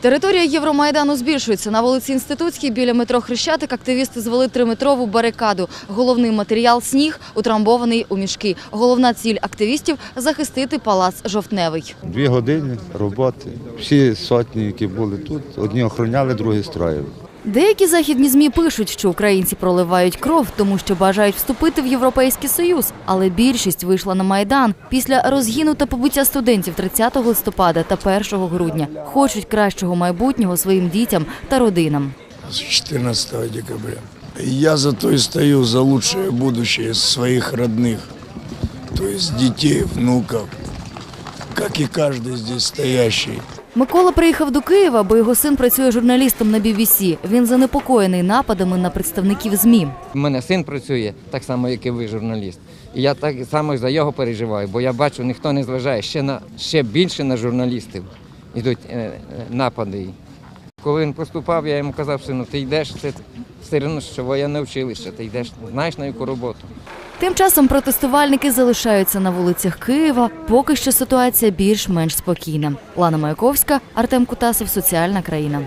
Територія Євромайдану збільшується. На вулиці Інститутській біля метро Хрещатик активісти звели триметрову барикаду. Головний матеріал – сніг, утрамбований у мішки. Головна ціль активістів – захистити палац Жовтневий. Дві години роботи. Всі сотні, які були тут, одні охороняли, другі строїли. Деякі західні ЗМІ пишуть, що українці проливають кров, тому що бажають вступити в Європейський Союз. Але більшість вийшла на Майдан після розгіну та побиття студентів 30 листопада та 1 грудня. Хочуть кращого майбутнього своїм дітям та родинам. с 14 декабря. Я зато и стою за лучшее будущее своих родных, то есть детей, внуков, как и каждый здесь стоящий. Микола приїхав до Києва, бо його син працює журналістом на BBC. Він занепокоєний нападами на представників ЗМІ. У мене син працює так само, як і ви, журналіст. І я так само за його переживаю, бо я бачу, ніхто не зважає ще на ще більше на журналістів. Ідуть е, е, напади. Коли він поступав, я йому казав, сину, ти йдеш, це все одно, що воєнне училище, ти йдеш, знаєш на яку роботу. Тим часом протестувальники залишаються на вулицях Києва. Поки що ситуація більш-менш спокійна. Лана Маяковська, Артем Кутасов, Соціальна країна.